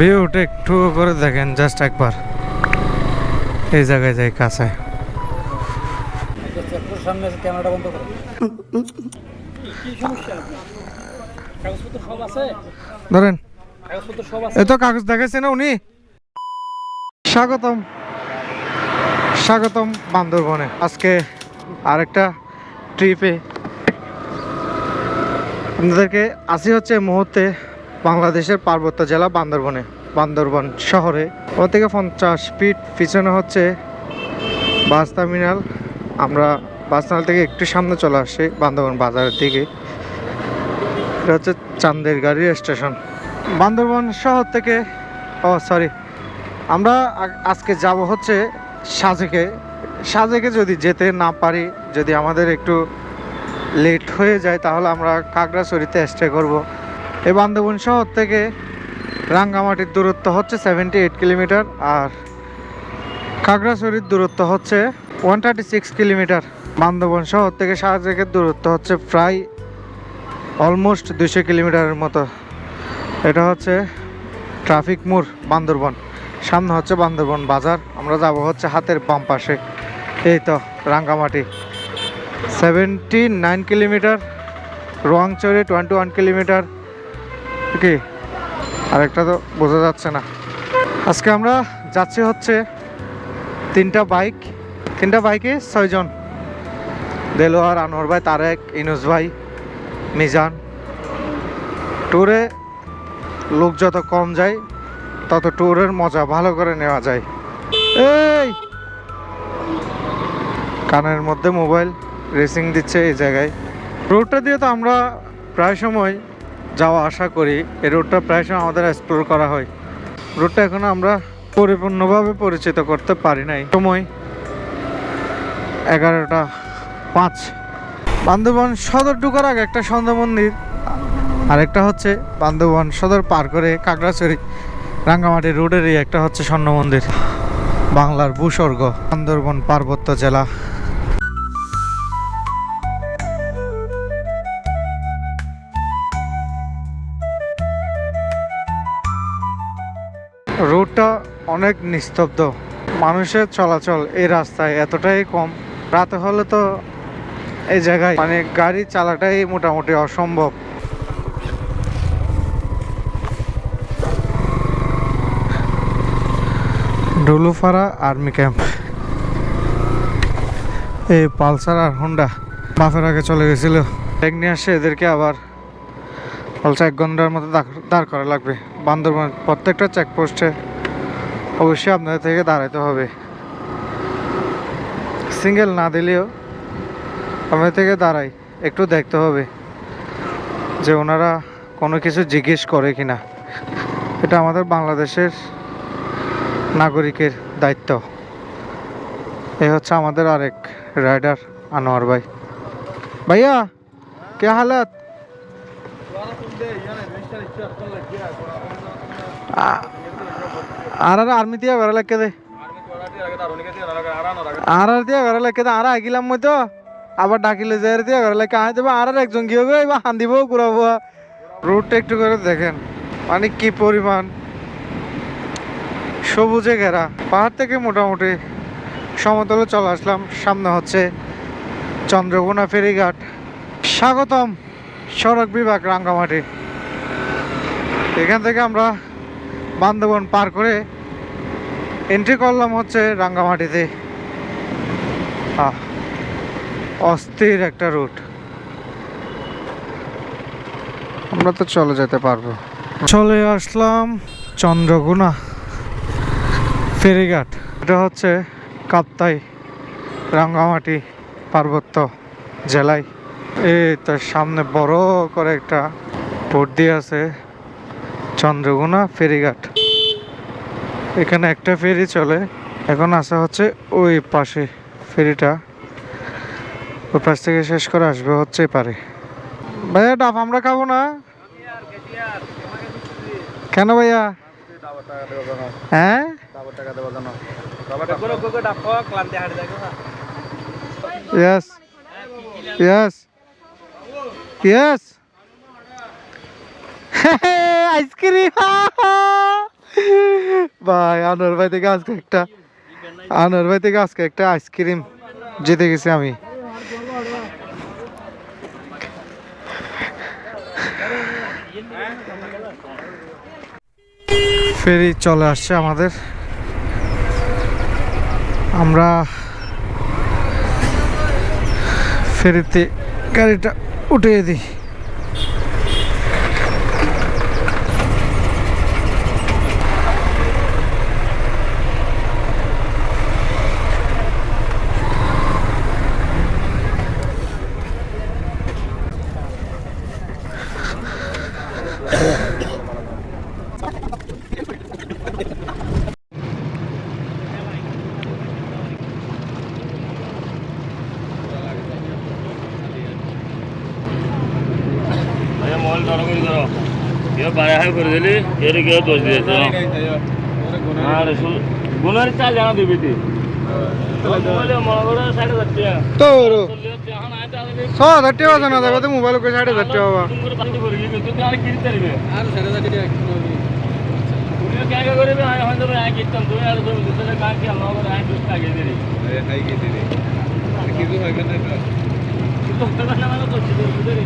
ভিউটা একটু করে দেখেন জাস্ট একবার। এই জায়গায় যাই, কাছে। ধরেন। তো কাগজ দেখাচ্ছে না উনি? স্বাগতম। স্বাগতম বান্দরবনে। আজকে আরেকটা ট্রিপে আপনাদেরকে আসি হচ্ছে মুহূর্তে বাংলাদেশের পার্বত্য জেলা বান্দরবনে, বান্দরবন শহরে। ও থেকে পঞ্চাশ ফিট পিছনে হচ্ছে বাস টার্মিনাল। আমরা বাস টার্মিনাল থেকে একটু সামনে চলে আসছি বান্দরবন বাজারের দিকে। এটা হচ্ছে চান্দের গাড়ি স্টেশন। বান্দরবন শহর থেকে, ও সরি আমরা আজকে যাব হচ্ছে সাজেকে। সাজেকে যদি যেতে না পারি, যদি আমাদের একটু লেট হয়ে যায়, তাহলে আমরা কাকড়াছড়িতে স্টে করব। এই বান্দরবন শহর থেকে রাঙ্গামাটির দূরত্ব হচ্ছে সেভেন্টি এইট কিলোমিটার আর খাগড়াছড়ির দূরত্ব হচ্ছে one thirty six kilometre. Bandarban শহর থেকে সাজেকের দূরত্ব হচ্ছে প্রায় অলমোস্ট দুশো কিলোমিটারের মতো। এটা হচ্ছে ট্রাফিক মোড় বান্দরবন। সামনে হচ্ছে বান্দরবন বাজার। আমরা যাব হচ্ছে হাতের বাম পাশে। এই তো রাঙ্গামাটি। সেভেন্টি নাইন কিলোমিটার রোয়াংচরে টোয়েন্টি ওয়ান কিলোমিটার কি? আরেকটা তো বোঝা যাচ্ছে না। আজকে আমরা যাচ্ছি হচ্ছে তিনটা বাইক। তিনটা বাইকে ছয়জন। দেলোয়ার, আনোয়ার ভাই, তারেক, ইনুস ভাই, মিজান। ট্যুরে লোক যত কম যায়, তত ট্যুরের মজা ভালো করে নেওয়া যায়। এই! কানের মধ্যে মোবাইল রেসিং দিচ্ছে এই জায়গায়। রোডটা দিয়ে তো আমরা প্রায় সময় যাওয়া আসা করি, এই রোডটা প্রায় সময় আমাদের এক্সপ্লোর করা হয়। রোডটা এখনও আমরা পরিপূর্ণভাবে পরিচিত করতে পারি নাই। সময় এগারোটা পাঁচ। বান্ধবন সদর ঢুকার আগে একটা সন্ধ্যা মন্দির, আরেকটা হচ্ছে বান্ধবন সদর পার করে কাকড়াছড়ি, রাঙ্গামাটি রোডেরই একটা হচ্ছে স্বর্ণ মন্দির, বাংলার ভূস্বর্গ, বান্দরবন পার্বত্য জেলা। রোডটা অনেক নিস্তব্ধ। মানুষের চলাচল এই রাস্তায় এতটাই কম। রাতে হলে তো এই জায়গায় মানে গাড়ি চালাটাই মোটামুটি অসম্ভব। ডুলুফারা আর্মি ক্যাম্প। এই পালসার আর হোন্ডা বাফের আগে চলে গেছিল। ব্যাগ নিয়ে আসে এদেরকে আবার। পালসার এক ঘণ্টার মতো দাঁড় করা লাগবে। বান্দরবান প্রত্যেকটা চেকপোস্টে অবশ্যই আপনাদের থেকে দাঁড়াতে হবে। সিঙ্গেল না দিলেও আপনাদের থেকে দাঁড়াই, একটু দেখতে হবে যে ওনারা কোনো কিছু জিজ্ঞেস করে কি না এটা আমাদের বাংলাদেশের নাগরিকের দায়িত্ব। এই হচ্ছে আমাদের আরেক রাইডার, আনোয়ার ভাই। ভাইয়া, কে হালত? আর আর আর্মি দিয়ে বেড়া লাগে দে আর আগিলাম মই তো আবার ডাকিলে যে দিয়ে বেড়া লাগে আয় দেবো আর একজন কি হবে এবার হান দিব ঘুরাবো রোডটা একটু করে দেখেন মানে কি পরিমাণ সবুজে ঘেরা। পাহাড় থেকে মোটামুটি সমতলে চলে আসলাম। সামনে হচ্ছে চন্দ্রকোনা ফেরিঘাট। স্বাগতম সড়ক বিভাগ রাঙ্গামাটি। এখান থেকে আমরা বান্দরবন পার করে এন্ট্রি করলাম হচ্ছে রাঙ্গামাটিতে। অস্থির একটা রুট আমরা তো চলে যেতে পারব। চলে আসলাম চন্দ্রকোনা, ফেরিঘাট। এটা হচ্ছে কাপ্তাই, রাঙ্গামাটি পার্বত্য জেলায়। এই তার সামনে বড় করে একটা বোর্ড দিয়ে আছে। চন্দ্রকোনা ফেরিঘাট। এখানে একটা ফেরি চলে। এখন আসা হচ্ছে ওই পাশে ফেরিটা। ওই পাশ থেকে শেষ করে আসবে হচ্ছে পারে। ভাইয়া, ডাব আমরা খাব না? কেন ভাইয়া? হ্যাঁ. আইসক্রিম ভাই, আনোয়ার ভাই থেকে আজকে একটা, আনোয়ার ভাই থেকে আজকে একটা আইসক্রিম জিতে গেছি আমি। ফেরি চলে আসছে আমাদের। আমরা ফেরিতে গাড়িটা উঠিয়ে দিই। ধরো করে ধরো কেউ বারে হাই করে দিলি এর কেউ দোষ দিয়েছে আর গুণের চাল জানা দিবি তুই মোবাইলে মনে করে সাড়ে চারটে তো চল্লিশ এখন আয় তাহলে ছ হাজার টাকা আছে না যাবে মোবাইল করে ষাট হাজার টাকা বাবা তুমি করে পানি করে গিয়ে তুই আর কিনতে পারবে আর সাড়ে চারটে টাকা কিলো হবে। তুমিও কে কে করবে আমি হয়তো আয় কিনতাম তুমি আর তুমি দুসরে কাজ কি আমার করে আয় দুস টাকা দিলি কিন্তু তোর নামে তো করছিস বুঝলি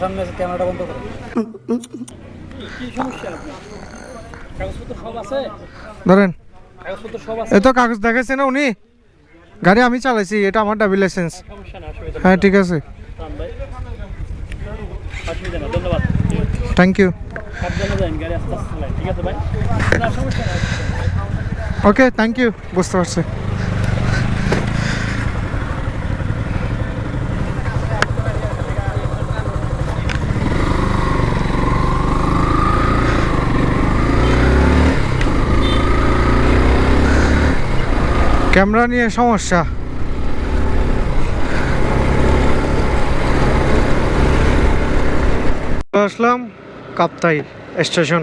সামনে এসে ক্যামেরাটা বন্ধ করো। কি সমস্যা আপনার? কাগজপত্র সব আছে ধরেন কাগজপত্র সব আছে এ কাগজ না উনি গাড়ি আমি চালাইছি এটা আমার ডাবল লাইসেন্স। হ্যাঁ ঠিক আছে thank you okay thank you বুঝতে পারছি ক্যামেরা নিয়ে সমস্যা। আসলাম Kaptai station.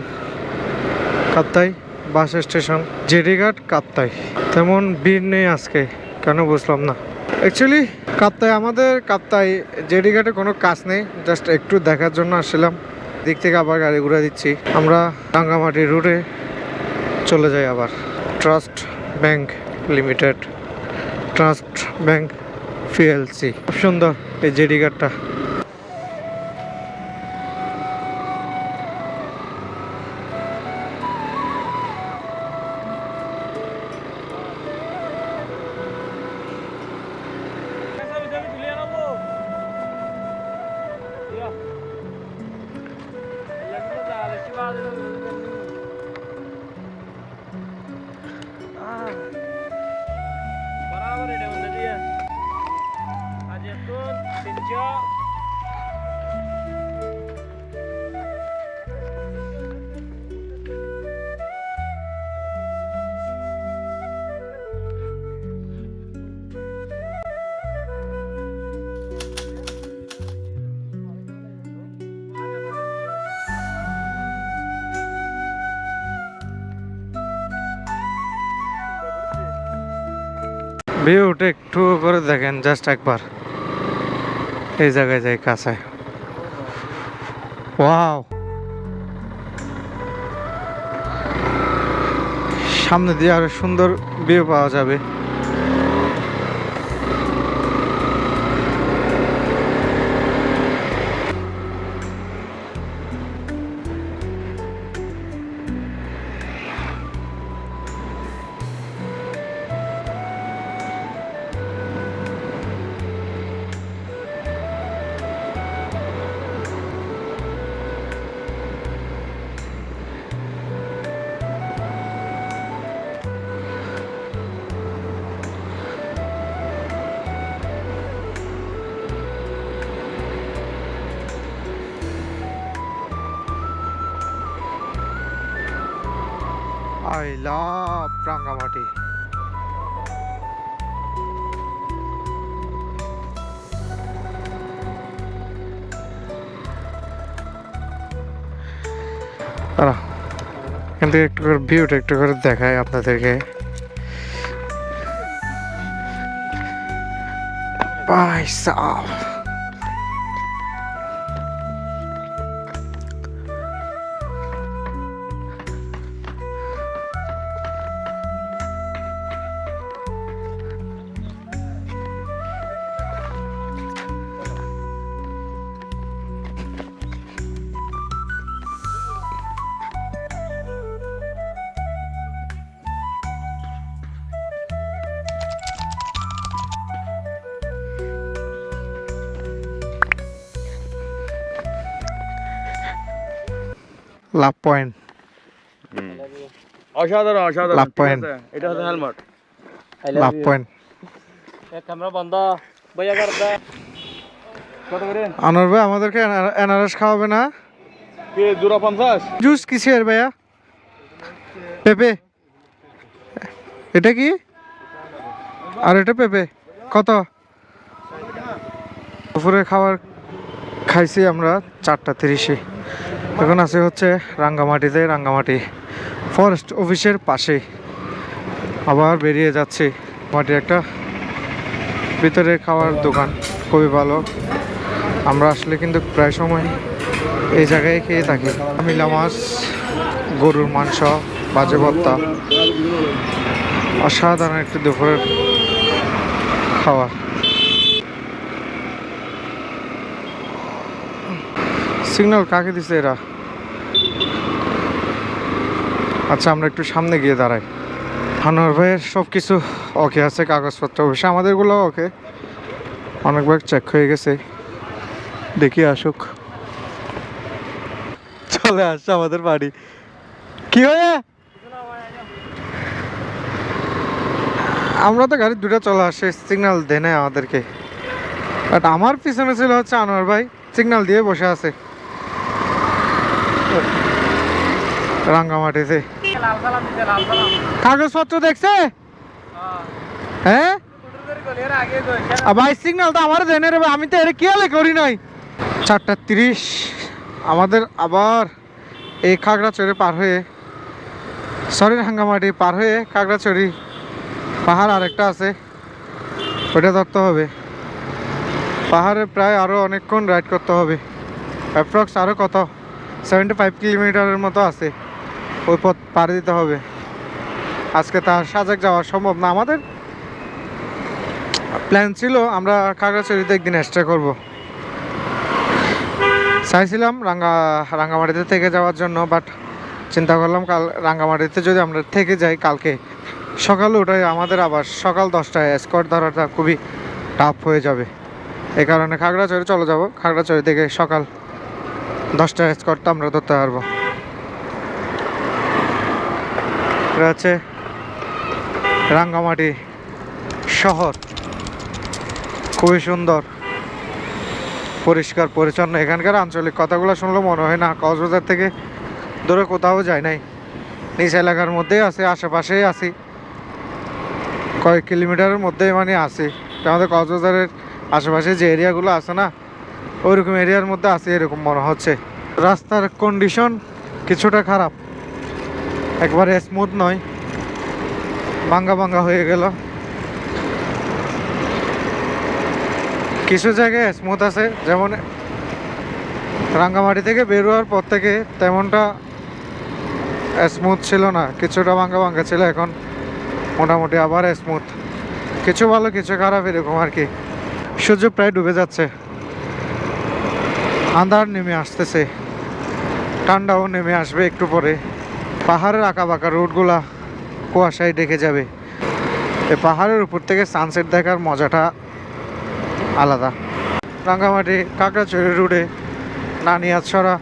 Kaptai bus station, Jettyghat Kaptai. তেমন ভিড় নেই আজকে, কেন বুঝলাম না। অ্যাকচুয়ালি কাপ্তাই আমাদের কাপ্তাই, জেডিঘাটে কোনো কাজ নেই জাস্ট একটু দেখার জন্য আসছিলাম। দিক থেকে আবার গাড়ি ঘুরে দিচ্ছি। আমরা রাঙ্গামাটি রুটে চলে যাই আবার। Trust Bank Limited Trust Bank PLC খুব সুন্দর এই জেডি কার্ডটা। ভিউটা একটু করে দেখেন জাস্ট একবার। এই জায়গায় যাই, কাছে। ওয়াও। সামনে দিয়ে আরও সুন্দর ভিউ পাওয়া যাবে। লাভ রাঙ্গামাটি থেকে একটু করে ভিউটা একটু করে দেখায় আপনাদেরকে। ভাই সাহ লাভ পয়েন্ট। অসাধারণ অসাধারণ। লাভ. আছে? এটা হচ্ছে হেলমেট। Love point. ক্যামেরা বন্ধ। বইয়া কর কত করে? আনোয়ার ভাই আমাদেরকে এনআরএস খাওয়াবে না? কে জোড়া পঞ্চাশ? জুস কিসের ভাইয়া? পেঁপে। এটা কি? আর এটা পেঁপে। কত? দুপুরে খাবার খাইছি আমরা চারটা তিরিশে। এখন আছে হচ্ছে রাঙ্গামাটিতে রাঙ্গামাটি ফরেস্ট অফিসের পাশে। আবার বেরিয়ে যাচ্ছে মাটির একটা ভিতরে খাওয়ার দোকান খুবই ভালো। আমরা আসলে কিন্তু প্রায় সময় এই জায়গায় খেয়ে থাকি। মিলা মাছ গরুর মাংস বাজে ভত্তা অসাধারণ একটি দুপুরের খাওয়া সিগন্যাল কাকে দিছে এরা? আচ্ছা আমরা একটু সামনে গিয়ে দাঁড়াই। হানোর ভাইয়ের সব কিছু ওকে আছে, কাগজপত্র অবশ্য আমাদেরগুলো ওকে অনেকবার চেক হয়ে গেছে। দেখি আসুক। চলে আসছে আমাদের বাড়ি। কি হয়ে? আমরা তো গাড়ি দুটো চলে আসছে সিগন্যাল দেয় আমাদেরকে। বাট আমার পিছনে ছিল হচ্ছে আনোয়ার ভাই। সিগন্যাল দিয়ে বসে আছে। রাঙ্গামাটিতে কাগজপত্র দেখছে? হ্যাঁ? ভাই সিগন্যাল তো আমার দেনে রে আমি তো এর খেয়ালে করি নাই। চারটা তিরিশ। আমাদের আবার এই খাগড়াছড়ি পার হয়ে সরি হাঙ্গামাটি পার হয়ে খাগড়াছড়ি পাহাড় আরেকটা আছে, ওইটা ধরতে হবে। পাহাড়ে প্রায় আরও অনেকক্ষণ রাইড করতে হবে। অ্যাপ্রক্স আরও কত? সেভেন্টি ফাইভ কিলোমিটারের মতো আছে। ওই পথ পাড়ি দিতে হবে। আজকে তার সাজেক যাওয়া সম্ভব না। আমাদের প্ল্যান ছিল, আমরা খাগড়াছড়িতে একদিন স্টে করব। চাইছিলাম রাঙ্গা, রাঙ্গামাটিতে থেকে যাওয়ার জন্য বাট চিন্তা করলাম কাল রাঙ্গামাটিতে যদি আমরা থেকে যাই কালকে। সকালে উঠে আমাদের আবার সকাল দশটায় স্কট ধরাটা খুবই টাফ হয়ে যাবে। এই কারণে খাগড়াছড়ি চলে যাব। খাগড়াছড়ি থেকে সকাল দশটায় স্কটটা আমরা ধরতে পারব। এটা হচ্ছে রাঙ্গামাটি শহর। খুবই সুন্দর, পরিষ্কার, পরিচ্ছন্ন। এখানকার আঞ্চলিক কথাগুলো শুনলে মনে হয় না, কক্সবাজার থেকে দূরে কোথাও যায় নাই। নিজ এলাকার মধ্যেই আছে, আশেপাশেই আছি। কয়েক কিলোমিটারের মধ্যে মানে আছি। আমাদের কক্সবাজারের আশেপাশে যে এরিয়াগুলো আছে না, ওইরকম এরিয়ার মধ্যে আছে, এরকম মনে হচ্ছে। রাস্তার কন্ডিশন কিছুটা খারাপ। একবারে স্মুথ নয়। ভাঙ্গা ভাঙ্গা হয়ে গেল। কিছু জায়গায় স্মুথ আছে, যেমন রাঙ্গামাটি থেকে বেরোয়ার পর থেকে তেমনটা স্মুথ ছিল না, কিছুটা ভাঙ্গা ভাঙ্গা ছিল, এখন মোটামুটি আবার স্মুথ কিছু ভালো, কিছু খারাপ এরকম আর কি। সূর্য প্রায় ডুবে যাচ্ছে। আন্ধার নেমে আসতেছে। ঠান্ডাও নেমে আসবে একটু পরে। পাহাড়ের আঁকা বাঁকা রোডগুলা কুয়াশায় ডেকে যাবে। এই পাহাড়ের উপর থেকে সানসেট দেখার মজাটা আলাদা। রাঙ্গামাটি, কাকড়াচড়ি রোডে, নানিয়াছড়া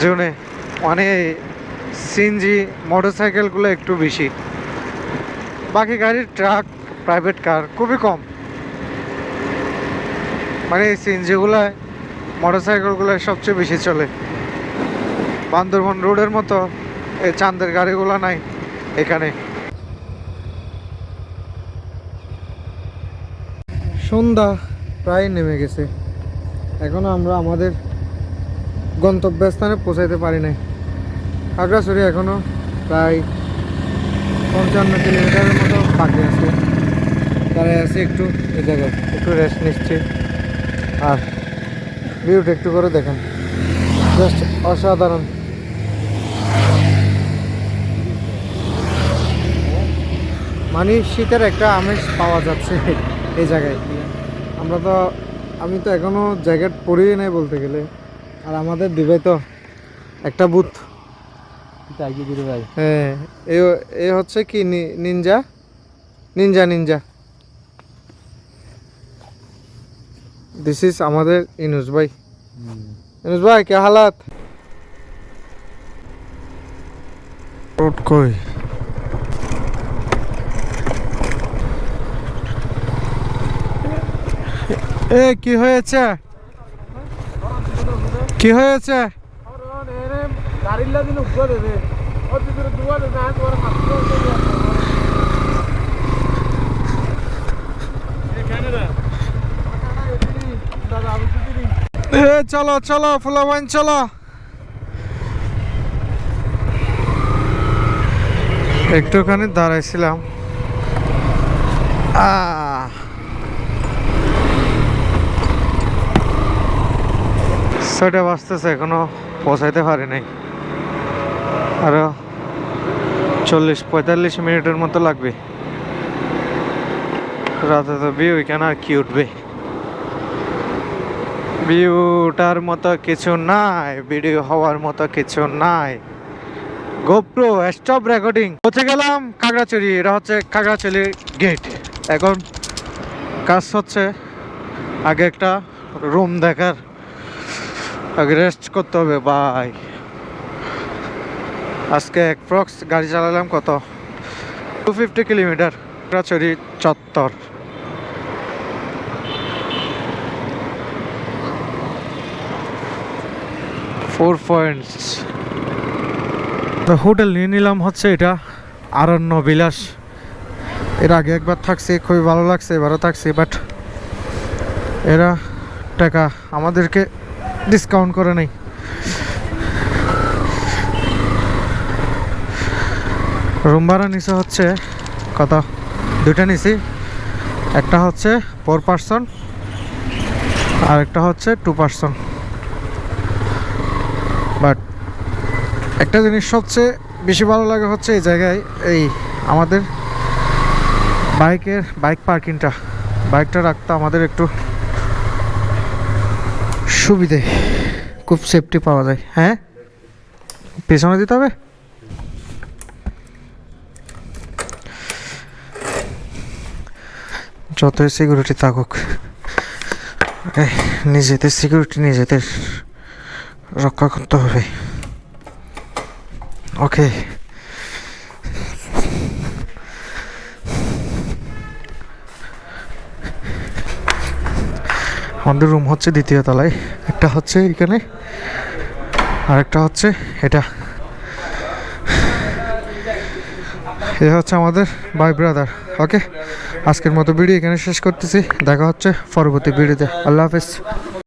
জোনে মানে সিএনজি মোটরসাইকেলগুলো একটু বেশি। বাকি গাড়ির ট্রাক প্রাইভেট কার খুবই কম। মানে এই সিএনজিগুলোয় মোটরসাইকেলগুলো সবচেয়ে বেশি চলে। বান্দরবন রোডের মতো, এই চাঁদের গাড়িগুলো নাই এখানে। সন্ধ্যা প্রায় নেমে গেছে। এখনও আমরা আমাদের গন্তব্যস্থানে পৌঁছাইতে পারি নাই। খাগড়াছড়ি এখনও প্রায় পঞ্চান্ন কিলোমিটারের মতো বাকি আছে। দাঁড়ায় আছে একটু এ জায়গায়, একটু রেস্ট নিচ্ছে। আর ভিউটা একটু করে দেখেন। জাস্ট অসাধারণ। মানে শীতের একটা আমেজ পাওয়া যাচ্ছে এই জায়গায়। আমরা তো আমি তো এখনও জ্যাকেট পরিয়ে নাই বলতে গেলে। আর আমাদের দিবে তো একটা বুথ হ্যাঁ এ এ হচ্ছে কি নি- ninja? Ninja ninja. This is আমাদের ইনুস ভাই। ইনুস ভাই কে হালাত? রোড কই? এ কি হয়েছে? কি হয়েছে? এ চলো চলো ফুলাবাইন চলো। একটুখানি দাঁড়াইছিলাম। আহ। ছয়টা বাজতেছে, এখনও পৌঁছাইতে পারি নাই। আরও চল্লিশ, পঁয়তাল্লিশ মিনিটের মতো লাগবে। রাতে তো ভিউ এখানে আর কি উঠবে? ভিউটার মতো কিছু নাই ভিডিও হওয়ার মতো কিছু নাই। গোপ্রো স্টপ রেকর্ডিং পৌঁছে গেলাম খাগড়াছড়ি এটা হচ্ছে খাগড়াছড়ি গেট এখন কাজ হচ্ছে আগে একটা রুম দেখার। রেস্ট করতে হবে বাই আজকে এক অ্যাপ্রক্স গাড়ি চালালাম কত? টু ফিফটি কিলোমিটার খাগড়াছড়ি চত্বর। ফোর পয়েন্টস তো হোটেল নিয়ে নিলাম হচ্ছে এটা, আরণ্য বিলাস। এর আগে একবার থাকছি, খুবই ভালো লাগছে এবারও থাকছি বাট এরা টাকা আমাদেরকে ডিসকাউন্ট করে নেই। রুম ভাড়া নিচে হচ্ছে, কত? দুইটা নিছি। একটা হচ্ছে ফোর পার্সন আর একটা হচ্ছে টু পার্সন বাট একটা জিনিস সবচেয়ে বেশি ভালো লাগে হচ্ছে এই জায়গায়, এই আমাদের বাইকের, বাইক পার্কিংটা। বাইকটা রাখতে আমাদের একটু সুবিধে। খুব সেফটি পাওয়া যায় হ্যাঁ? পেছনে দিতে হবে? যতই সিকিউরিটি থাকুক নিজেদের সিকিউরিটি নিজেদের রক্ষা করতে হবে। ওকে আমাদের রুম হচ্ছে দ্বিতীয় তলায়। একটা হচ্ছে এখানে, আরেকটা হচ্ছে এটা। এটা হচ্ছে আমাদের বাই ব্রাদার ওকে আজকের মতো ভিডিও এখানে শেষ করতেছি। দেখা হচ্ছে পরবর্তী ভিডিওতে আল্লাহ হাফেজ।